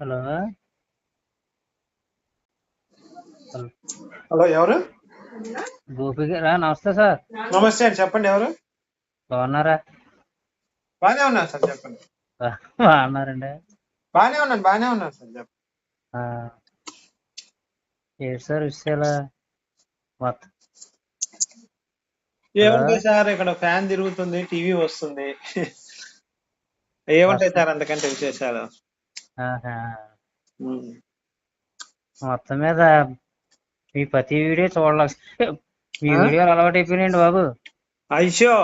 Hello hello ఎవరు గోపి గారా నమస్తే సార్ నమస్తే అండి చెప్పండి ఎవరు బాగున్నారా బాగానే ఉన్నాను సార్ చెప్పండి బాగున్నారండి బాగానే ఉన్నాను బాగానే ఉన్నాను సార్ చెప్పండి. ఏంటి సార్ విషయాలు మొత్తం ఏముంటాయి సార్ ఇక్కడ ఫ్యాన్ తిరుగుతుంది టీవీ వస్తుంది ఏముంటాయి సార్ అంతకంటే విశేషాలు. మొత్తం మీద మీ ప్రతి వీడియో చూడలేదు మీ ఆ? వీడియోలు అలవాటు అయిపోయినాయండి బాబు. అయ్యో!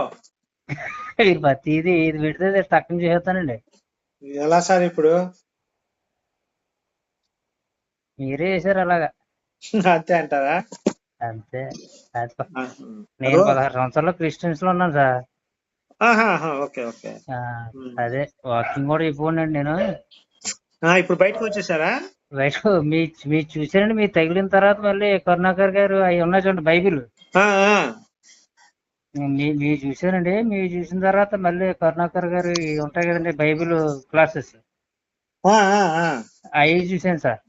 మీరు ప్రతిది ఇది పెడితే టక్కన చేస్తానండి. ఎలా సార్ ఇప్పుడు? మీరే చేశారు అలాగా. అంతే అంటారా? అంతే. నేను. పదహారు సంవత్సరాలు క్రిస్టియన్స్లో ఉన్నాను సార్. Okay okay. అదే వాకింగ్ కూడా అయిపోండి నేను. ఇప్పుడు బయటకు వచ్చేసారా? బయట మీ మీరు చూసారండి మీరు తగిలిన తర్వాత మళ్ళీ కరుణాకర్ గారు అవి ఉన్నాయి చూడండి బైబిల్. మీరు చూసారండి మీరు చూసిన తర్వాత మళ్ళీ కరుణాకర్ గారు ఉంటాయి కదండి బైబిల్ క్లాసెస్. ఆ, ఆ, ఆ. అవి చూసాను సార్.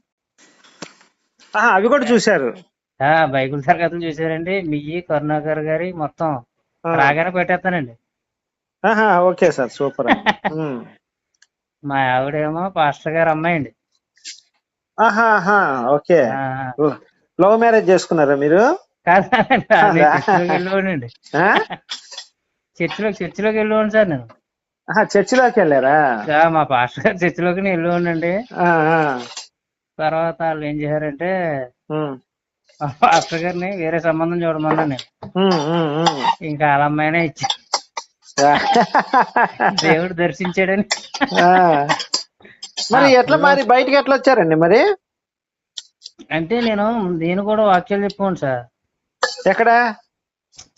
అవి కూడా చూశారు. ఆ బైబిల్ తరగతులు చూసారండి మీ కరుణాకర్ గారి మొత్తం. రాగానే పెట్టేస్తానండి ఓకే సార్ సూపర్. మా ఆవిడేమో పాస్టర్ గారు అమ్మాయి అండి ఆహా, ఓకే. లవ్ మ్యారేజ్ చేసుకున్నారా మీరు? కాదండి? చర్చిలో చర్చిలోకి వెళ్ళిపోయాను సార్ నేను. చర్చిలోకి వెళ్ళారా? మా పాస్టర్ గారు చర్చిలోకి ఆ, ఆ. తర్వాత వాళ్ళు ఏం చేశారంటే పాస్టర్ గారిని వేరే సంబంధం చూడమన్నా నేను. ఇంకా వాళ్ళ అమ్మాయినే ఇచ్చి దేవుడు దర్శించాడని. మరి ఎట్లా మరి బయటికి ఎట్లా వచ్చారండి మరి? అంటే నేను నేను కూడా వాక్యాలు చెప్పుకోండి సార్. ఎక్కడ?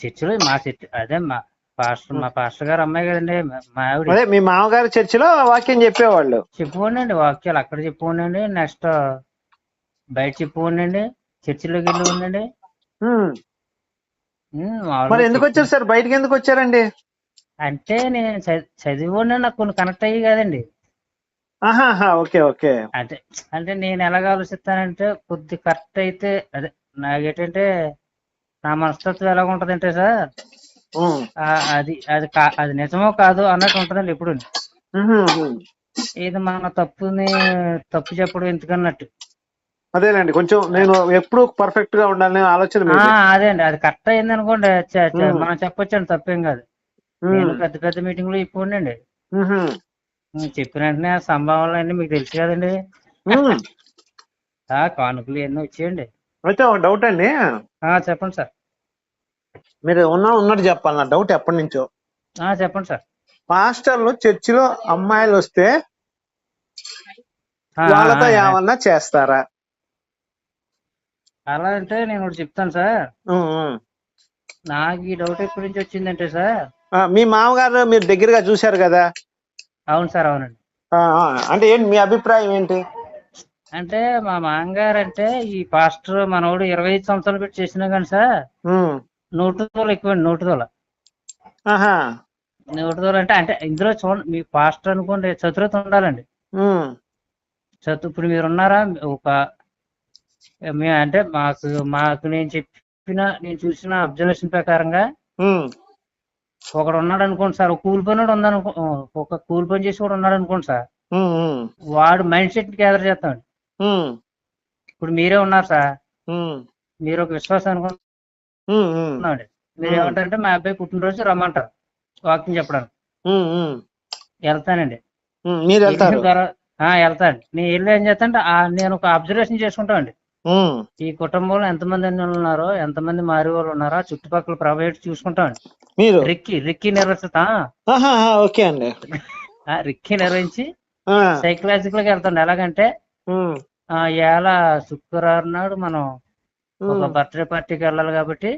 చర్చిలో మా చర్చి అదే మా పాస్టర్ మా పాస్టర్ గారు అమ్మాయి కదండి మా- మా ఆవిడ. మీ మామగారి చర్చిలో వాక్యం చెప్పేవాళ్ళు. చెప్పుకోండి వాక్యాలు అక్కడ చెప్పుకోండి నెక్స్ట్ బయట చెప్పుకోండి చర్చిలోకి వెళ్ళి ఉండండి. మరి ఎందుకు వచ్చారు సార్? బయటికి ఎందుకు వచ్చారండి? అంటే నేను చదివి నాకు కొన్ని కనెక్ట్ అయ్యి కాదండి ఓకే ఓకే అంటే అంటే నేను ఎలాగ ఆలోచిస్తానంటే కొద్ది కరెక్ట్ అయితే అదే నాకేంటంటే నా మనస్తత్వం ఎలాగ ఉంటదంటే సార్ అది అది అది నిజమో కాదు అన్నట్టు ఉంటదండి ఎప్పుడు. ఇది మన తప్పుని తప్పు చెప్పడం ఎందుకన్నట్టు అదేనండి కొంచెం నేను ఎప్పుడు పర్ఫెక్ట్గా ఉండాలనే ఆలోచన. అదే అండి అది కరెక్ట్ అయింది అనుకోండి. మనం చెప్పొచ్చండి తప్పేం కాదు. నేను పెద్ద పెద్ద మీటింగ్లు చెప్పుకోండి ఉహు. చెప్పిన వెంటనే ఆ సంభావనలు అన్ని మీకు తెలుసు కదండి. ఆ కానుకలు ఎన్నో వచ్చేయండి అయితే ఒక డౌట్ అండి. ఆ చెప్పండి సార్. మీరు ఉన్నా ఉన్నట్టు చెప్పాలి నా డౌట్ ఎప్పటి నుంచో. ఆ చెప్పండి సార్. పాస్టర్లు చర్చిలో అమ్మాయిలు వస్తే ఆ, వాళ్ళతో ఆ. ఏమన్నా చేస్తారా? అలా అంటే నేను ఒకటి చెప్తాను సార్. ఉమ్, ఉమ్. నాకు ఈ డౌట్ ఎప్పటి నుంచి వచ్చిందంటే సార్ మీ మామగారు మీరు దగ్గరగా చూశారు కదా అవును సార్ అవునండి. అంటే ఏంటి మీ అభిప్రాయం ఏంటి అంటే మా మామగారు అంటే ఈ పాస్టర్ మనోడు ఇరవై ఐదు సంవత్సరాలు పెట్టి చేసినా కానీ సార్ ఉమ్. నూటు తోలు ఎక్కువండి నూటు తోల ఆహా నూటు తోలు అంటే అంటే ఇందులో చూడండి మీ పాస్టర్ అనుకోండి చతురత ఉండాలండి. చతు ఇప్పుడు మీరు ఉన్నారా ఒక మీ అంటే మాకు మాకు నేను చెప్పిన నేను చూసిన అబ్జర్వేషన్ ప్రకారంగా. ఒకడు ఉన్నాడు అనుకోండి సార్ ఒక కూలి పని ఉందనుకో ఒక కూలి పని చేసి కూడా ఉన్నాడు అనుకోండి సార్. వాడు మైండ్ సెట్ గ్యాదర్ చేస్తాడు ఉమ్. ఇప్పుడు మీరే ఉన్నారు సార్. మీరు ఒక విశ్వాసం ఉమ్. మీరు ఏమంటారంటే మా అబ్బాయి పుట్టినరోజు రమ్మంటారు వాకింగ్ చెప్పడానికి. వెళ్తానండి ఆ, వెళ్తాను నేను వెళ్ళి ఏం చేస్తానంటే నేను ఒక అబ్జర్వేషన్ చేసుకుంటానండి ఉమ్. ఈ కుటుంబంలో ఎంతమంది అన్ని ఉన్నారో ఎంతమంది మారి వాళ్ళు ఉన్నారో చుట్టుపక్కల ప్రైవేట్ చూసుకుంటామండి. మీరు? రిక్కి రిక్కి నిర్వహిస్తా ఓకే అండి. రిక్కి నిర్వహించి సైకలాజికల్గా వెళ్తాను ఎలాగంటే ఇవాళ శుక్రవారం నాడు మనం ఒక బర్త్డే పార్టీకి వెళ్ళాలి కాబట్టి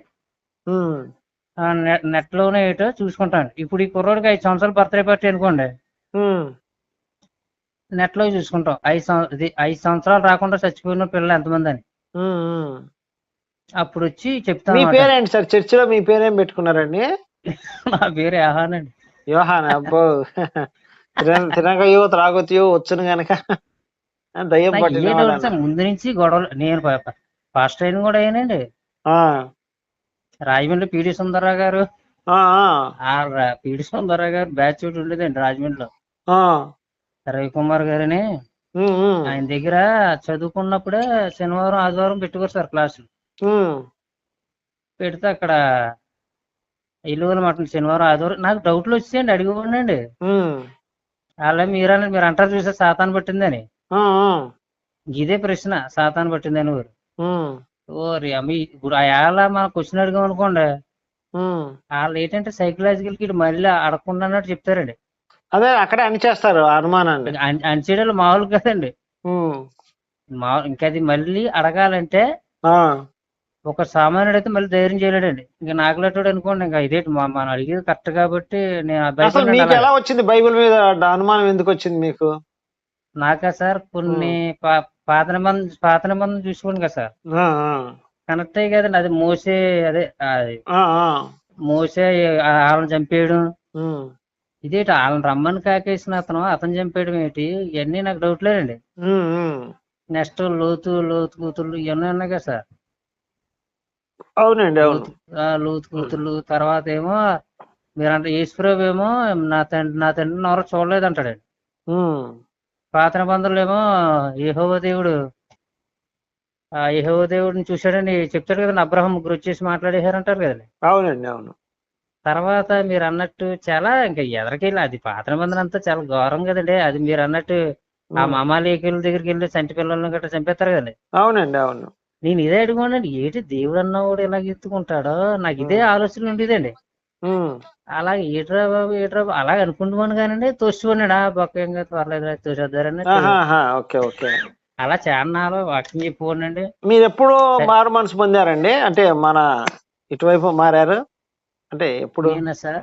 నెట్లోనే ఏటో చూసుకుంటాను ఇప్పుడు ఈ కుర్రోడికి ఐదు సంవత్సరాలు బర్త్డే పార్టీ అనుకోండి. నెట్లో చూసుకుంటాం. ఐదు ఇది ఐదు సంవత్సరాలు రాకుండా చచ్చిపోయిన పిల్లలు ఎంతమంది అని. అప్పుడు వచ్చి చెప్తాను మీ. పేరేంటి సార్? చర్చిలో మీ పేరేం పెట్టుకున్నారండి? నా పేరు ఆహానండి యోహాన్? అబ్బో. తిన- తినక యువ త్రాగొత్తియో వచ్చును గనక. దయ్యం పట్టిన ముందు నుంచి గొడవలు నేను ఫస్ట్ టైం కూడా అయ్యానండి. ఆ, రాజమండ్రి పిడి సుందరరావు గారు. పిడి సుందరరావు గారు బ్యాచ్ ఉండేదండి రాజమండ్రిలో. రవికుమార్ గారని ఆయన దగ్గర చదువుకున్నప్పుడే శనివారం ఆదివారం పెట్టుకోరు సార్ క్లాసులు పెడితే అక్కడ ఇల్లువల మటన్ శనివారం ఆదివారం నాకు డౌట్లు వచ్చాయండి అడిగిపోండి ఉమ్, అలా మీరని మీరు అంటారు చూసా సాతాన్ పట్టిందని. ఇదే ప్రశ్న సాతాన్ పట్టిందని ఉమ్, ఓరి అమ్మ ఇప్పుడు అలా మనం క్వశ్చన్ అడిగాం అనుకోండి. వాళ్ళు ఏంటంటే సైకలాజికల్కి మళ్ళీ అడగకుండా అన్నట్టు చెప్తారండి. అదే అక్కడే అని చేస్తారు ఆ అనుమానాన్ని అన్- అన్చేయడాలు మామూలు కదండి. మా ఇంకా అది మళ్ళీ అడగాలంటే ఒక సామాన్యుడు అయితే మళ్ళీ ధైర్యం చేయలేడండి. ఇంకా నాకులట్టుడు అనుకోండి ఇంకా ఇదేంటి మనం అడిగేది కరెక్ట్ కాబట్టి నేను మీకు. ఎలా వచ్చింది బైబిల్ మీద అనుమానం ఎందుకు వచ్చింది మీకు? నాకా సార్? కొన్ని పాత నిబంధన పాత నిబంధన చూసుకోండి కదా సార్. కనెక్ట్ అయ్యి కదండి అది మోసే అదే మోసే ఆ- వాళ్ళని చంపేయడం. ఇదేంటి వాళ్ళని రమ్మని కాకేసిన అతను అతను చంపేయడం ఏంటి? ఇవన్నీ నాకు డౌట్ లేదండి. ఉమ్, ఉమ్. నెక్స్ట్ లోతు లోతు కూతుళ్ళు ఇవన్నీ ఉన్నాయి కదా సార్. అవునండి అవును. లోతు కూతుళ్ళు తర్వాత ఏమో మీరంటే ఈశ్వరరావు ఏమో నా తండ్రి నా తండ్రిని ఎవరో చూడలేదు అంటాడండి పాత నిబంధనలు ఏమో యెహోవా దేవుడు ఆ యెహోవా దేవుడిని చూశాడని చెప్తాడు కదండి అబ్రహం ముగ్గురు వచ్చేసి మాట్లాడేశారంటారు కదండి. అవునండి అవును. తర్వాత మీరు అన్నట్టు చాలా ఇంకా ఎదరికెళ్ళి అది పాత నిబంధన అంతా చాలా ఘోరం కదండి. అది మీరు అన్నట్టు ఆ మామాలీకుల దగ్గరికి వెళ్ళి చంటి పిల్లల్ని గట్రా చంపేస్తారు కదండి. అవునండి అవును. నేను ఇదే అడుగున్నాను ఏంటి దేవుడు అన్నవాడు ఇలా ఎత్తుకుంటాడో? నాకు ఇదే ఆలోచన ఉండేదండి. అలాగే ఏట్రా బాబు ఏట్రా బాబు అలాగ అనుకుంటున్నాను కానండి తోస్తున్నాడు ఆ బొక్కంగా త్వరలేదు తోసేద్దారని ఓకే ఓకే. అలా చాన్నాలో వాక్యం చెప్పుకోనండి మీరు ఎప్పుడు మారు మనసు పొందారండి? అంటే మన ఇటువైపు మారారు? అంటే ఎప్పుడు? నేను సార్?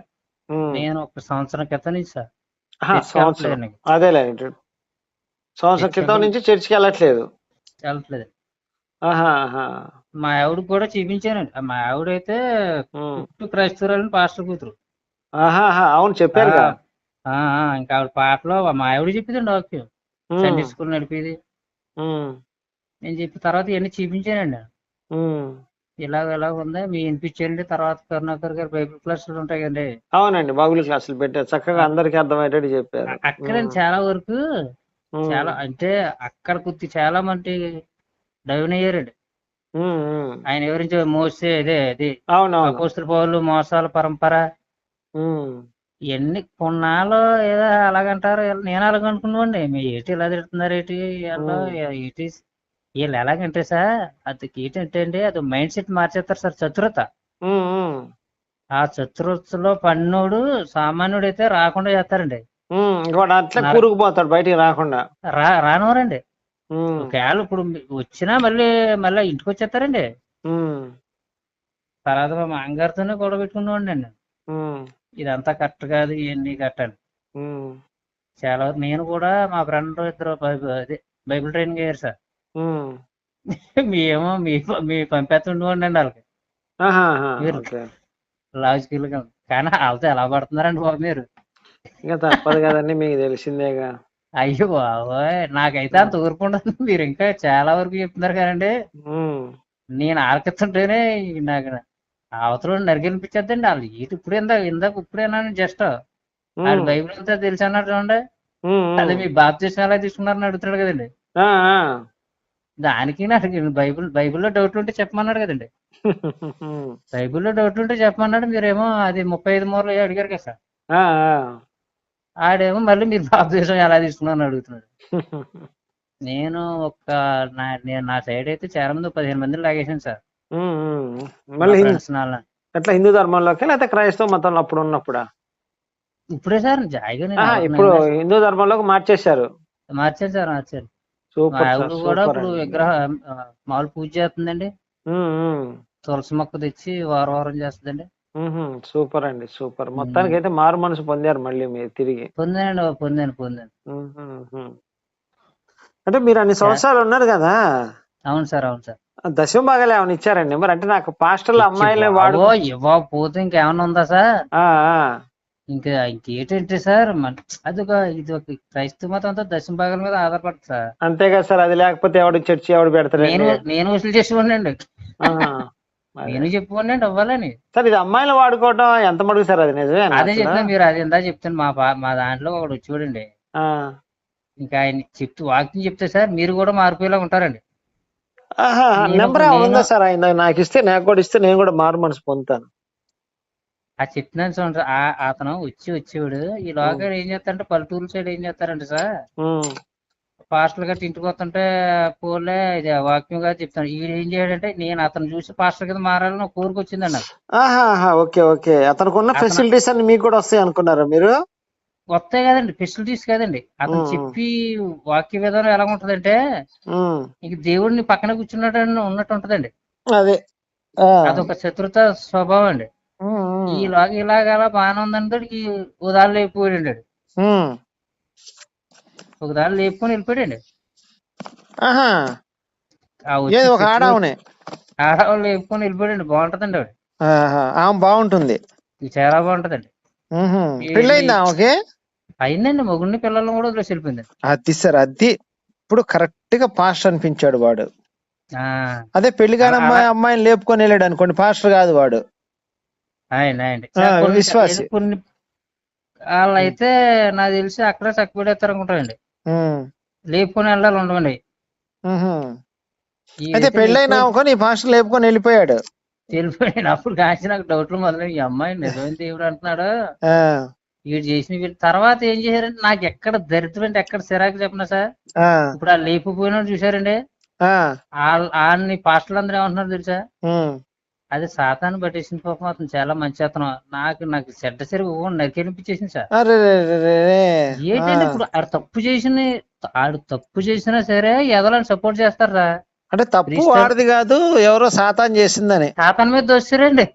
నేను ఒక సంవత్సరం క్రితం నుంచి సార్. సంవత్సరం. అదేలే సంవత్సరం క్రితం నుంచి చర్చికి వెళ్ళట్లేదు. వెళ్ళట్లేదు. మా ఆవిడకి కూడా చూపించానండి మా ఆవిడైతే క్రైస్తవురాలని పాస్టర్ కూతురు. అవును చెప్పారు ఇంకా ఆవిడ పాటలో మా ఆవిడ చెప్పిందండి వాక్యం. సండే స్కూల్ నడిపేది. నేను చెప్పి తర్వాత ఇవన్నీ చూపించానండి. ఇలాగ ఇలాగ ఉంది? మీ వినిపించండి తర్వాత కరుణాకర్ గారు బైబిల్ క్లాసులు ఉంటాయి కదండి. అవునండి. బైబిల్ క్లాసులు పెట్టారు చక్కగా అందరికి అర్థమయ్యేటట్టు చెప్పారు. అక్కడ చాలా వరకు చాలా అంటే అక్కడ కొద్ది చాలా మంది డైవన్ అయ్యారండి. ఆయన వివరించే మోసే అదే అది. అపోస్తుల పౌలు మోసాల పరంపర. ఇవన్నీ కొన్నాళ్ళు ఏదో అలాగంటారు నేను అలాగ అనుకున్నామండి మీ ఏంటి ఇలా తిడుతున్నారు ఏంటి వీళ్ళు ఏంటి వీళ్ళు ఎలాగంటే సార్ అది ఏంటంటే అండి అది మైండ్ సెట్ మార్చేస్తారు సార్ చతురత. ఆ చతురతలో పన్నోడు సామాన్యుడు అయితే రాకుండా చేస్తారండి. అట్లా కూరుకుపోతాడు బయటికి రాకుండా. రా రానివ్వరండి. ఉమ్, ఒకవేళ ఇప్పుడు వచ్చినా మళ్ళీ మళ్ళీ ఇంటికి వచ్చేస్తారండి తర్వాత మా మామగారితోనే గొడవ పెట్టుకున్నామండి నేను. ఉమ్, ఇదంతా కరెక్ట్ కాదు ఇవన్నీ కట్టండి చాలా నేను కూడా మా ఫ్రెండ్ ఇద్దరు బైబిల్ అదే బైబిల్ ట్రైనింగ్ అయ్యారు సార్. మేమో మీ మీ పంపేస్తుండేవాడిని అండి వాళ్ళకి. మీరు- ఓకే. లాజికల్గా కానీ వాళ్ళతో ఎలా పడుతున్నారండి బాబు మీరు? ఇంకా తప్పదు కదండి మీకు తెలిసిందేగా. అయ్యో బాబోయ్ నాకైతే అంత ఊరుకు ఉండదు మీరు ఇంకా చాలా వరకు చెప్తున్నారు కదండి. నేను ఆలకిస్తుంటేనే నాకు అవతల నరికెళ్ళిపించేద్దండి వాళ్ళు ఏంటి ఇప్పుడు ఇందాక ఇందాక ఇప్పుడేనా జస్ట్. వాళ్ళు బైబిల్ అంతా తెలిసి అన్నారు చూడండి. అదే మీ బాప్తీసం ఎలా తీసుకున్నారని అడుగుతున్నాడు కదండి. దానికి నాకు బైబిల్ బైబిల్లో డౌట్లు ఉంటే చెప్పమన్నాడు కదండి. బైబిల్లో డౌట్లు ఉంటే చెప్పమన్నాడు మీరేమో అది ముప్పై ఐదు మూరలు అడిగారు కదా సార్. ఆడేమో మళ్ళీ మీరు బాప్తీసం ఎలా తీసుకున్నారని అడుగుతున్నాడు. నేను ఒక నా నేను నా సైడ్ అయితే చాలా మంది పదిహేను మందిని లాగేసాను సార్. మళ్ళీ ఎట్లా హిందూ ధర్మంలోకి లేకపోతే క్రైస్తవ మతంలో అప్పుడు ఉన్నప్పుడా? ఇప్పుడే సార్ ఇప్పుడు హిందూ ధర్మంలోకి మార్చేశారు. మార్చాను సార్ మార్చాను మా సూపర్ ఆవిడ కూడా ఇప్పుడు. విగ్రహం మామూలు పూజ చేస్తుందండి. తులసి మొక్క తెచ్చి వారం వారం చేస్తుందండి. సూపర్ అండి సూపర్ మొత్తానికి అయితే మారు మనసు పొందారు మళ్ళీ మీరు తిరిగి పొందాను పొందాను మ్మ్హ్మ్. అంటే మీరు అన్ని సంవత్సరాలు ఉన్నారు కదా అవును సార్ అవును సార్ దశమ భాగాలు ఏమైనా ఇచ్చారండి మరి అంటే నాకు పాస్టర్ల అమ్మాయిలే వాడు ఇవ్వకపోతే ఇంకేమన్నా ఉందా సార్. ఇంకా ఇంకేంటంటే సార్ అదొక ఇది ఒక క్రైస్తవ మతం అంతా దశమ భాగాల మీద ఆధారపడుతుంది సార్. అంతే కదా సార్ అది లేకపోతే ఎవడు చర్చి ఎవడు నేను పెడతాడండి నేను వసూలు. అదే. నేను చెప్పుకోండి అవ్వాలని. సార్ ఇది అమ్మాయిలు వాడుకోవటం ఎంత మడుగు సార్ అది నిజమే అదే చెప్తున్నా మీరు అది ఇందా చెప్తాను మా మా దాంట్లో ఒకడు చూడండి. ఇంకా ఆయన చెప్తూ వాకింగ్ చెప్తే సార్ మీరు కూడా మారిపోయేలా ఉంటారండి. నేను- నెంబర్ నేను- ఉందా సార్ ఆయన నాకు ఇస్తే నాకు కూడా ఇస్తే నేను కూడా మారు మనసు పొందుతాను. ఆ చెప్తున్నాను చూడండి ఆ అతను వచ్చి వచ్చేవాడు. ఈ లోగా ఏం చేస్తారంటే పల్లెటూరు సైడ్ ఏం చేస్తారంటే సార్. పాస్టర్ గారు ఇంటికి వస్తుంటే పోలే ఇది వాక్యం గారు చెప్తాను ఈడు ఏం చేయడంటే నేను అతను చూసి పాస్టర్ కింద మారాలని కోరిక వచ్చిందండి నాకు. Okay okay. అతనికి ఉన్న ఫెసిలిటీస్ అన్ని మీకు కూడా వస్తాయి అనుకున్నారా మీరు? వస్తాయి కదండి ఫెసిలిటీస్ కదండి. అతను. చెప్పి వాక్య విధానం ఎలా ఉంటదంటే. ఇంక దేవుడిని పక్కన కూర్చున్నాడు ఉన్నట్టు ఉంటదండి. అదే. అదొక శత్రుత స్వభావం అండి. ఈ లాగ ఇలాగ అలా బాగానే ఈ ఉదాహరణ లేకపోయాడు. ఒక దారి లేపుకొని ఏది ఒక ఆడవునే. ఆడవాళ్ళు లేపుకొని వెళ్ళిపోయాడండి. బాగుంటదండి ఆవిడ. ఆమె బాగుంటుంది. చాలా బాగుంటదండి? పెళ్ళయిందా ఆమెకి? అయిందండి. మొగుడిని పిల్లల్ని కూడా వదిలేసి వెళ్ళిపోయింది. అది సార్ అది ఇప్పుడు కరెక్ట్గా పాస్టర్ అనిపించాడు వాడు. ఆ, అదే పెళ్ళి కాని అమ్మాయి అమ్మాయిని లేపుకొని వెళ్ళాడు అనుకోండి పాస్టర్ కాదు వాడు. విశ్వాసి. కొన్ని వాళ్ళు అయితే నాకు తెలిసి అక్కడే చక్కబెడేస్తారు అనుకుంటారండి. లేపుకొని వెళ్ళాలి ఉండవండి అయితే పెళ్ళైన అనుకోని ఈ లేపుకొని వెళ్ళిపోయాడు. వెళ్ళిపోయాడు. అప్పుడు కాసి నాకు డౌట్లు మొదలై ఈ అమ్మాయి నిజమైన దేవుడు అంటున్నాడు. వీడు చేసిన వీళ్ళు తర్వాత ఏం చేశారంటే నాకు ఎక్కడ దరిద్రం అంటే ఎక్కడ సిరాకు చెప్పిన సార్? ఇప్పుడు ఆ లేపుపోయినాడు చూసారండి ఆ, వాళ్ళని పాస్టర్లు అందరూ ఏమంటున్నారు తెలుసా. అది సాతాన్ని పట్టేసిన పాపం అతను చాలా మంచి అతను నాకు నాకు చెడ్డ సరి నరికెనిపించేసింది సార్. ఏంటంటే. ఇప్పుడు ఆడు తప్పు చేసిన ఆడు తప్పు చేసినా సరే ఎదలని సపోర్ట్ చేస్తారా? అంటే తప్పు వాడిది కాదు ఎవరో సాతాన్ చేసిందని. సాతాన్ మీద దోస్తారండి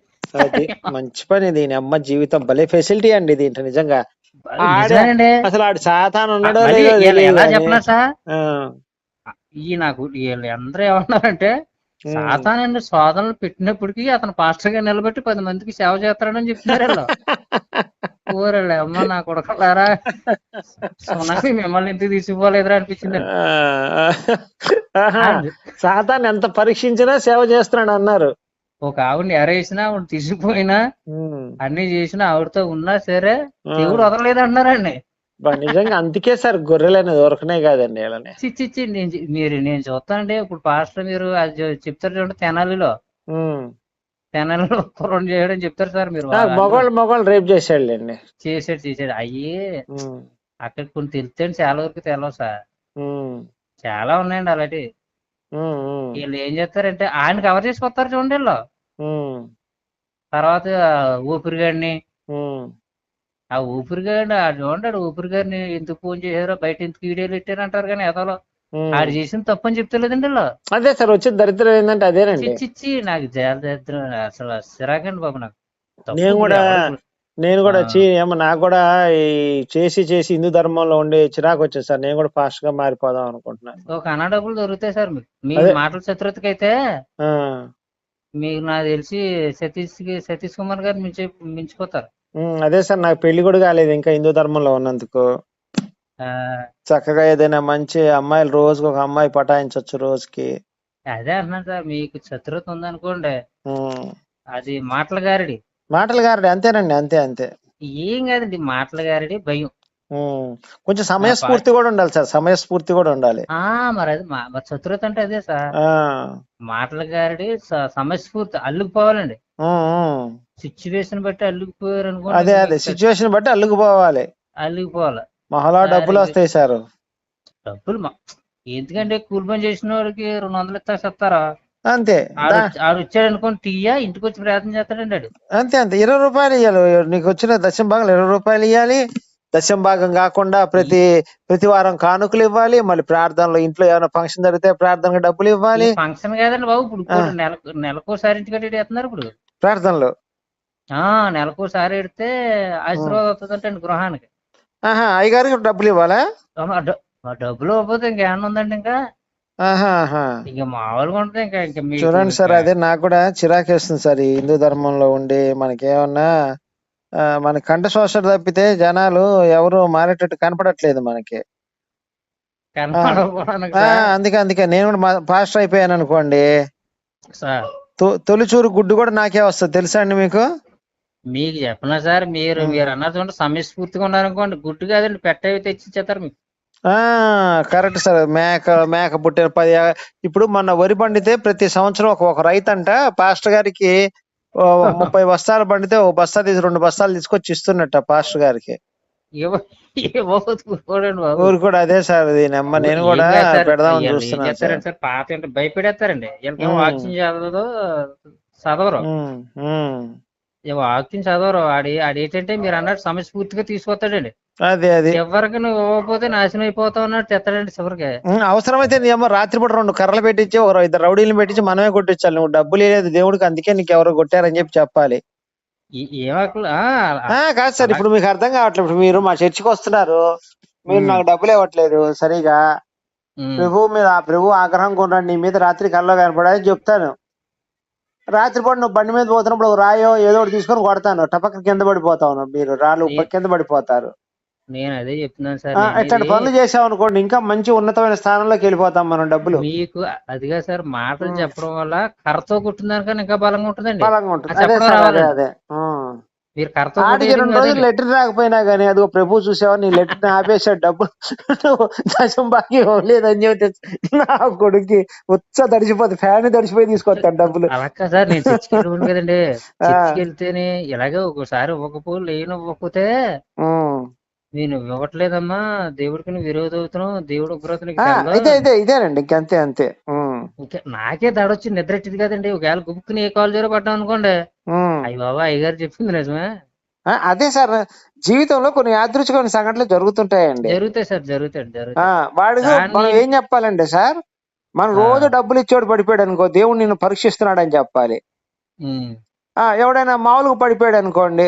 అది మంచి పని దీని అమ్మ జీవితం. భలే ఫెసిలిటీ అండి దీంట్లో నిజంగా. అసలు ఆడు సాతాన్ ఉన్నాడో ఎలా. చెప్పినా సార్? ఈ నాకు వీళ్ళు అందరూ ఏమన్నారంటే ఉమ్. సాతాన్ అండి శోధనలు పెట్టినప్పటికీ అతను పాస్టర్గా నిలబెట్టి పది మందికి సేవ చేస్తాడని చెప్తున్నారు ఊరలే అమ్మ నా కొడకలారా సునామీ మిమ్మల్ని ఇంటికి తీసుకుపోలేదురా అనిపించింది. సాతాన్ ఎంత పరీక్షించినా సేవ చేస్తున్నాడు అన్నారు ఒక ఆవిడని ఎరేసినా ఆవిడ తీసుకుపోయినా ఉమ్. అన్ని చేసినా ఆవిడతో ఉన్నా సరే. దేవుడు వదలలేదు అంటున్నారండి బా, నిజంగా అందుకే సార్ గొర్రెలని దొరకనే కాదండి వీళ్ళని చిచ్చి మీరు నేను చూస్తానండి ఇప్పుడు పాస్టర్ మీరు అది చెప్తారు చూడండి తెనాలిలో. తెనాలిలో కుర్రం చేయడం చెప్తారు సార్ మీరు ఆ, మగవాళ్ళు మగవాళ్ళు రేపు చేసాడులేండి చేసాడు చేసాడు అయ్యి. అక్కడ కొన్ని తెలుస్తాయండి చాలా వరకు తెలవు సార్. చాలా ఉన్నాయండి అలాంటి. వీళ్ళు ఏం చేస్తారంటే ఆయన కవర్ చేసుకొస్తారు చూడండి వీళ్ళు. తర్వాత ఊపిరిగాడిని. ఆ ఆ చూడండి ఆడు ఊపిరిగాడిని ఎందుకు ఫోన్ చేశారో బయట ఎందుకు వీడియోలు పెట్టారంటారు కానీ ఎదలో. ఆడు చేసిన తప్పని చెప్తలేదండి వీళ్ళు. అదే సార్ వచ్చే దరిద్రం ఏంటంటే అదేనండి. చిచ్చిచ్చి నాకు జాల దరిద్రం అసలు సిరాకండి బాబు నాకు. నేను కూడా నేను కూడా ఆ. చీ ఏమో నాకు కూడా ఈ చేసి చేసి హిందూ ధర్మంలో ఉండి చిరాకు వచ్చింది సార్. నేను కూడా ఫాస్ట్గా మారిపోదాం అనుకుంటున్నాను. ఒక అనా డబ్బులు దొరుకుతాయి సార్ మీకు. మీ అదే. మాటల శత్రుతకి అయితే మీకు నాకు తెలిసి సతీష్కి సతీష్ కుమార్ గారు మించి మించిపోతారు. అదే సార్ నాకు పెళ్ళి కూడా కాలేదు ఇంకా హిందూ ధర్మంలో ఉన్నందుకు. ఆ, చక్కగా ఏదైనా మంచి అమ్మాయిలు రోజుకి ఒక అమ్మాయి పటాయించవచ్చు రోజుకి. అదే అంటున్నాను సార్ మీకు శత్రుత ఉందనుకోండి అది మాటల గారడి. మాటలు గారడి అంతేనండి అంతే అంతే. ఏం కాదండి మాటల గారడి భయం. కొంచెం సమయస్ఫూర్తి కూడా ఉండాలి సార్ సమయస్ఫూర్తి కూడా ఉండాలి. ఆ మరి అది మా- మరి శత్రుత అంటే అదే సార్. ఆ, మాటల గారడి స- సమయస్ఫూర్తి అల్లుకుపోవాలండి. ఉమ్. సిచ్యువేషన్ బట్టి అల్లుకుపోయారు అనుకోండి అదే. అదే సిచ్యువేషన్ బట్టి అల్లుకుపోవాలి. అల్లుకుపోవాలి. మహలా డబ్బులు వస్తాయి సార్. డబ్బులు ఎందుకంటే కూలి పని చేసిన వాడికి రెండు వందలు ఇస్తా చెప్తారా? అంతే. ఆడు వచ్చాడు అనుకోని టీయా ఇంటికి వచ్చి ప్రయత్నం చేస్తాడండి ఆడు అంతే అంతే. ఇరవై రూపాయలు ఇవ్వాలి నీకు వచ్చిన దశం భాగం ఇరవై రూపాయలు ఇవ్వాలి దశం భాగం కాకుండా ప్రతి ప్రతి వారం కానుకలు ఇవ్వాలి. మళ్ళీ ప్రార్థనలో ఇంట్లో ఏమైనా ఫంక్షన్ జరిగితే ప్రార్థనకు డబ్బులు ఇవ్వాలి. ఫంక్షన్ కాదండి బాబు ఇప్పుడు నెలకు నెలకోసారి ఇంటికి ఇప్పుడు. ప్రార్థనలో. నెలకోసారి ఎడితే ఆశీర్వాదం వస్తుందంటండి గృహానికి. ఆహా అయ్యగారికి డబ్బులు ఇవ్వాలా? డబ్బులు ఇవ్వకపోతే ఇంకేమన్నా ఉందండి ఇంకా? ఇంకా మామూలుగా ఉంటుంది ఇంకా ఇంకా మీకు చూడండి సార్ అదే నాకు కూడా చిరాకేస్తుంది సార్ ఈ హిందూ ధర్మంలో ఉండి మనకేమన్నా మన కంట శోషణ తప్పితే జనాలు ఎవరు మారేటట్టు కనపడట్లేదు మనకి. సార్. అందుకే అందుకే నేను కూడా పాస్టర్ అయిపోయాను అనుకోండి. సార్. తొలిచూరు గుడ్డు కూడా నాకే వస్తుంది తెలుసా అండి మీకు? మీకు చెప్పనా సార్ మీరు. మీరు అన్నది చూడండి సమయస్ఫూర్తిగా ఉన్నారనుకోండి గుడ్డు కాదండి పెట్టవి తెచ్చి ఇచ్చేస్తారు మీకు. ఆ కరెక్ట్ సార్. మేక మేక పుట్టిన పది ఇప్పుడు మన వరి పండితే ప్రతి సంవత్సరం ఒక ఒక రైతు అంట పాస్టర్ గారికి ముప్పై బస్తాలు పండితే ఒక బస్తా తీసి రెండు బస్తాలు తీసుకొచ్చి ఇస్తున్నట్ట పాస్టర్ గారికి. ఊరు కూడా అదే సార్ దీని అమ్మ నేను కూడా ఏం చూస్తున్నాను సార్. పాత భయపెడేస్తారండి చదవదు చదవరు. వాక్యం చదవరు. ఆడి ఆడి ఏంటంటే మీరు అన్నట్టు సమయస్ఫూర్తిగా తీసుకొస్తాడండి. అదే అది. చివరికి నువ్వు ఇవ్వకపోతే నాశనం అయిపోతావు అన్నట్టు తెస్తాడండి చివరికి. అవసరమైతే నీ అమ్మ రాత్రిపూట రెండు కర్రలు పెట్టించి ఒక ఇద్దరు రౌడీలు పెట్టించి మనమే కొట్టించాలి. నువ్వు డబ్బులు లేదు దేవుడికి అందుకే నీకు ఎవరో కొట్టారని చెప్పి చెప్పాలి. కాదు సార్ ఇప్పుడు మీకు అర్థం కావట్లేదు. ఇప్పుడు మీరు మా చర్చికి వస్తున్నారు. మీరు. నాకు డబ్బులు ఇవ్వట్లేదు సరిగా. ప్రభు మీరు ఆ ప్రభు ఆగ్రహం కొనండి నీ మీద రాత్రి కల్లో కనపడని చెప్తాను. రాత్రిపూట నువ్వు బండి మీద పోతున్నప్పుడు ఒక రాయో ఏదో ఒకటి తీసుకొని కొడతాను. టపక్క కింద పడిపోతావు మీరు. రాళ్ళు కింద పడిపోతారు. నేను అదే చెప్తున్నాను సార్. ఇట్లాంటి పనులు చేసాం అనుకోండి ఇంకా మంచి ఉన్నతమైన స్థానంలోకి వెళ్ళిపోతాం మనం డబ్బులు. మీకు అదిగా సార్ మాటలు. చెప్పడం వల్ల కర్రతో కుట్టిన దానికన్నా ఇంకా బలంగా ఉంటుందండి. బలంగా ఉంటుంది. అది అదే మీరు ఆడికి రెండు రోజులు. లెటర్ రాకపోయినా గానీ అదిగో ప్రభు చూసావా నీ లెటర్ ఆపేశాడు డబ్బులు దశం బాకీ ఇవ్వలేదని చెప్తే నా కొడుక్కి ఉత్స తడిచిపోతే ఫ్యాన్ తడిచిపోయి తీసుకొస్తాడు డబ్బులు అలా సార్ నేను చర్చికి కదండి. చర్చికి వెళ్తేనే ఇలాగే ఒకసారి ఇవ్వకపో లేని ఇవ్వకపోతే. నేను ఇవ్వట్లేదమ్మా దేవుడికి నువ్వు విరోధం అవుతున్నావు దేవుడు ఉగ్రత. ఇదే ఇదే ఇదేనండి ఇంకంతే అంతే. ఇంకా నాకే దడొచ్చి నిద్రెట్టింది కదండి. ఒకవేళ గుబుక్కుని ఏ కాల్ జోరో పడ్డాం అనుకోండి. అయ్యి బాబా అయ్యగారు చెప్పింది నిజమే. అదే సార్. జీవితంలో కొన్ని యాదృచ్ఛికమైన సంఘటనలు జరుగుతుంటాయండి. జరుగుతాయి సార్ జరుగుతాయి. వాడికి మనం ఏం చెప్పాలంటే సార్? మనం. రోజు డబ్బులు ఇచ్చేవాడు పడిపోయాడు అనుకో దేవుడు నిన్ను పరీక్షిస్తున్నాడు అని చెప్పాలి. ఎవడైనా మామూలుగా పడిపోయాడు అనుకోండి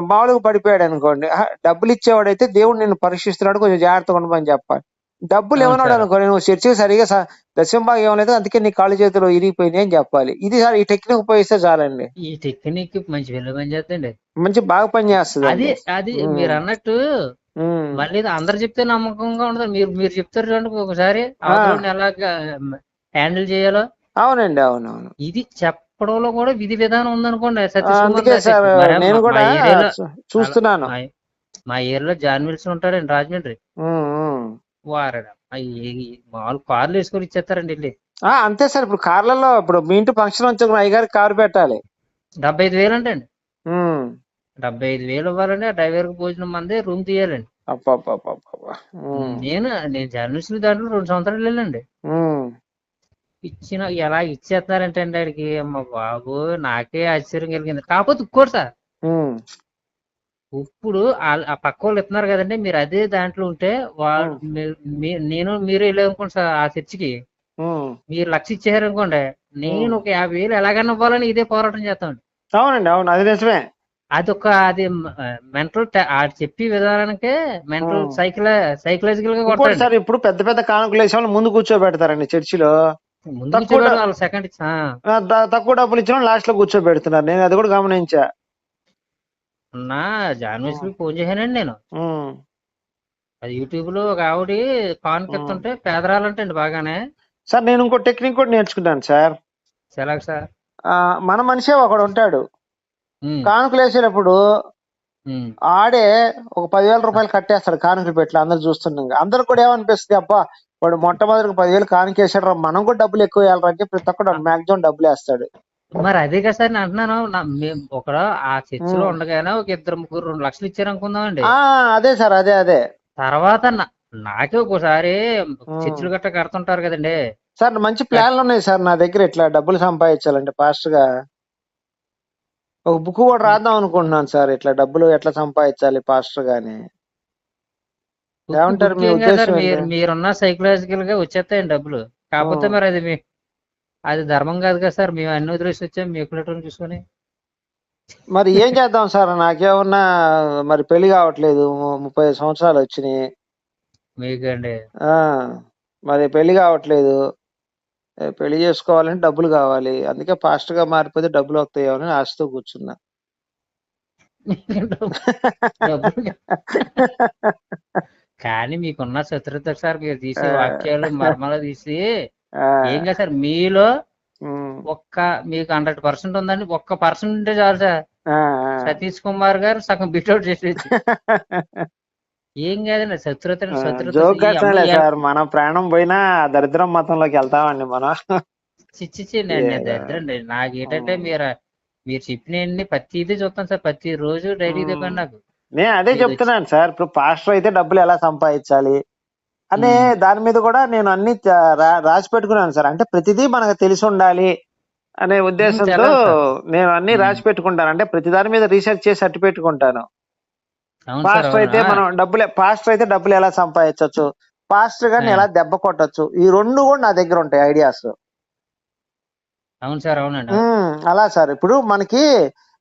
మామూలుగా పడిపోయాడు అనుకోండి డబ్బులు ఇచ్చేవాడైతే దేవుడు నిన్ను పరీక్షిస్తున్నాడు కొంచెం జాగ్రత్తగా ఉండమని చెప్పాలి. డబ్బులు ఏమన్నాడు సార్. అనుకో నువ్వు చర్చికి సరిగా స- దశమ భాగం ఏమలేదు అందుకే నీ కాళ్ళు చేతులు ఇరిగిపోయినాయి అని చెప్పాలి. ఇది సార్ ఈ టెక్నిక్ ఉపయోగిస్తే చాలండి. ఈ టెక్నిక్ మంచి వెళ్ళి పని చేస్తండి. మంచి బాగా పని చేస్తుంది అది అది. మీరు అన్నట్టు మళ్ళీ అందరు చెప్తే నమ్మకంగా ఉండదు. మీరు మీరు చెప్తారు చూడండి ఒకసారి. ఎలా హ్యాండిల్ చేయాలో. అవునండి అవునవును. ఇది చెప్పడంలో కూడా విధి విధానం ఉందనుకోండి సత్య నేను కూడా చూస్తున్నాను. మా- మా ఏరియాలో జాన్ విల్సన్ ఉంటాడండి రాజమండ్రి. మామూలు కార్లు వేసుకొని ఇచ్చేస్తారండి వెళ్ళి ఆ, అంతే సార్. ఇప్పుడు కార్లలో ఇప్పుడు మీ ఇంటి ఫంక్షన్ వచ్చి అయ్యగారికి కారు పెట్టాలి. డెబ్బై ఐదు వేలు అంటండి. ఉం. డెబ్బై ఐదు వేలు ఇవ్వాలండి ఆ డ్రైవర్కి భోజనం మంది రూమ్ తీయాలండి. నేను నేను జర్నలిస్ట్ దాంట్లో రెండు సంవత్సరాలు వెళ్ళండి. ఇచ్చిన ఎలా ఇచ్చేస్తున్నారంటే అండి ఆడికి? అమ్మ బాబు నాకే ఆశ్చర్యం కలిగింది. కాకపోతే ఇంకోటి సార్. ఇప్పుడు ఆ పక్క వాళ్ళు ఇస్తున్నారు కదండి మీరు అదే దాంట్లో ఉంటే వాళ్ళు నేను మీరు వెళ్ళామనుకోండి సార్ ఆ చర్చికి. మీరు లక్ష ఇచ్చారు అనుకోండి నేను ఒక యాభై వేలు ఎలాగైనా ఇవ్వాలని ఇదే పోరాటం చేస్తామండి. అవునండి అవును అది నిజమే. అదొక అది మెంటల్ చెప్పే విధానానికే మెంటల్. సైకిల్ సైకలాజికల్గా కొట్టాలి సార్ ఇప్పుడు పెద్ద పెద్ద కానుకలు వేసే వాళ్ళు ముందు కూర్చోబెడతారండి చర్చిలో. తక్కువ డబ్బులు ఇచ్చిన లాస్ట్లో కూర్చోబెడుతున్నారు. నేను అది కూడా గమనించా. నా జాన్వేస్ ఫోన్ చేశానండి నేను. అది యూట్యూబ్లో ఒక ఆవిడ కాన్కెత్తుంటే పేదరాలంటండి బాగానే. సార్ నేను ఇంకో టెక్నిక్ కూడా నేర్చుకున్నాను సార్. సెలాగ్ సార్. మన మనిషే ఒకడు ఉంటాడు. కానుకలు వేసేటప్పుడు ఆడే ఒక పదివేల రూపాయలు కట్టేస్తాడు కానుకలు పెట్టి అందరు చూస్తుండగా. అందరు కూడా ఏమనిపిస్తుంది అబ్బా వాడు మొట్టమొదటి పదివేలు కానుకేసాడు రా మనం కూడా డబ్బులు ఎక్కువ వేయాలి అంటే ప్రతి ఒక్కడు మాక్సిమం డబ్బులు వేస్తాడు. మరి అదే కదా సార్ నేను అంటున్నాను ఒక ఆ చర్చిలో ఉమ్. ఉండగానే ఒక ఇద్దరు ముగ్గురు రెండు లక్షలు ఇచ్చారు అనుకుందామండి ఆ అదే సార్ అదే అదే తర్వాత నాకే ఒక్కోసారి. చర్చిలు గట్ట కడుతుంటారు కదండి సార్ మంచి ప్లాన్లు ఉన్నాయి సార్ నా దగ్గర ఇట్లా డబ్బులు సంపాదించాలంటే ఫాస్ట్గా ఒక బుక్ కూడా రాద్దాం అనుకుంటున్నాను సార్ ఇట్లా డబ్బులు ఎట్లా సంపాదించాలి పాస్టర్ గాని ఏమంటారు? మీరున్న సైకలాజికల్గా వచ్చేస్తాయండి డబ్బులు కాకపోతే. మరి అది మీ అది ధర్మం కాదు కదా సార్ మేము అన్ని వదిలేసి వచ్చాం మీ ఎక్కడ చూసుకొని. మరి ఏం చేద్దాం సార్? నాకేమన్నా మరి పెళ్ళి కావట్లేదు ముప్పై సంవత్సరాలు వచ్చినాయి. మీకండి. ఆ మరి పెళ్ళి కావట్లేదు. పెళ్ళి చేసుకోవాలంటే డబ్బులు కావాలి. అందుకే ఫాస్ట్గా మారిపోతే డబ్బులు వస్తాయేమో అని ఆశతో కూర్చున్నా. కానీ మీకున్న శత్రుత సార్ మీరు తీసే. వాక్యాలు మర్మలు తీసి ఏం కాదు సార్ మీలో ఒక్క మీకు హండ్రెడ్ పర్సెంట్ ఉందండి. ఒక్క పర్సెంట్ ఉంటే చాలు సార్. సతీష్ కుమార్ గారు సగం బిట్అవుట్ చేసేది ఏం కాదండి శత్రుత శత్రుత మన ప్రాణం పోయినా దరిద్రం మతంలోకి వెళ్తామండి మనం. చిచ్చి నేను ఏదో. దరిద్రండి నాకు ఏంటంటే. మీరు మీరు చెప్పిన ప్రతిదీ చూస్తాను సార్. ప్రతి రోజు డైలీ. చెప్పండి నాకు. నేను అదే చెప్తున్నాను సార్. ఇప్పుడు పాస్టర్ అయితే డబ్బులు ఎలా సంపాదించాలి? అనే. దాని మీద కూడా నేను అన్ని రాసి పెట్టుకున్నాను సార్. అంటే ప్రతిదీ మనకు తెలిసి ఉండాలి అనే ఉద్దేశంతో. నేను అన్ని. రాసి పెట్టుకుంటాను. అంటే ప్రతి దాని మీద రీసెర్చ్ చేసి అట్టి పెట్టుకుంటాను పాస్టర్ అయితే మనం డబ్బులు పాస్టర్ అయితే డబ్బులు ఎలా సంపాదించవచ్చు పాస్టర్ గారిని. ఎలా దెబ్బ కొట్టచ్చు? ఈ రెండు కూడా నా దగ్గర ఉంటాయి ఐడియాస్. అవును సార్ అవునండి. అలా సార్. ఇప్పుడు మనకి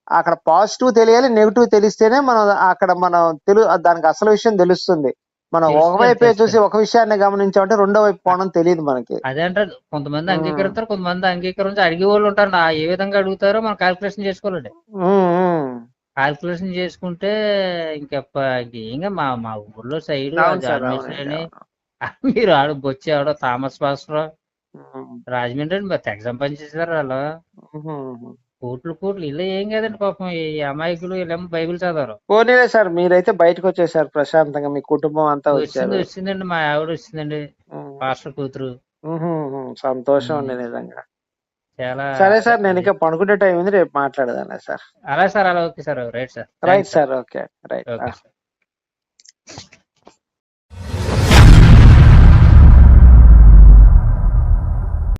అక్కడ పాజిటివ్ తెలియాలి నెగిటివ్ తెలిస్తేనే మనం అక్కడ మనం తెలు దానికి అసలు విషయం తెలుస్తుంది. మనం ఒకవైపే చూసి. ఒక విషయాన్ని గమనించామంటే రెండో వైపు కోణం తెలియదు మనకి అదే అంటారు కొంతమంది. అంగీకరిస్తారు కొంతమంది అంగీకరించి అడిగే వాళ్ళు ఉంటారు నా ఏ విధంగా అడుగుతారో మనం కాల్కులేషన్ చేసుకోవాలండి. కాల్కులేషన్ చేసుకుంటే ఇంకా ఇంకా మా మా ఊర్లో సైడ్. మీరు ఆడు బొచ్చి ఆవిడ థామస్ పాస్టర్ రాజమండ్రి అండి మరి తెగ సంపాదించేసారు వాళ్ళు. కోట్లు కోట్లు ఇలా ఏం కాదండి పాపం. ఈ అమాయకులు వీళ్ళేమో బైబిల్ చదవరు. పోనీలే సార్ మీరైతే బయటకు వచ్చేసారు ప్రశాంతంగా మీ కుటుంబం అంతా వచ్చింది వచ్చారు వచ్చిందండి మా ఆవిడ వచ్చిందండి ఉమ్, పాస్టర్ కూతురు. సంతోషం అండి. నిజంగా. చాలా సరే సార్ నేను ఇంకా పడుకునే టైం ఉంది రేపు మాట్లాడదాను సార్. అలా సార్ అలా okay sir right sir. Right sir. Okay. Right okay sir.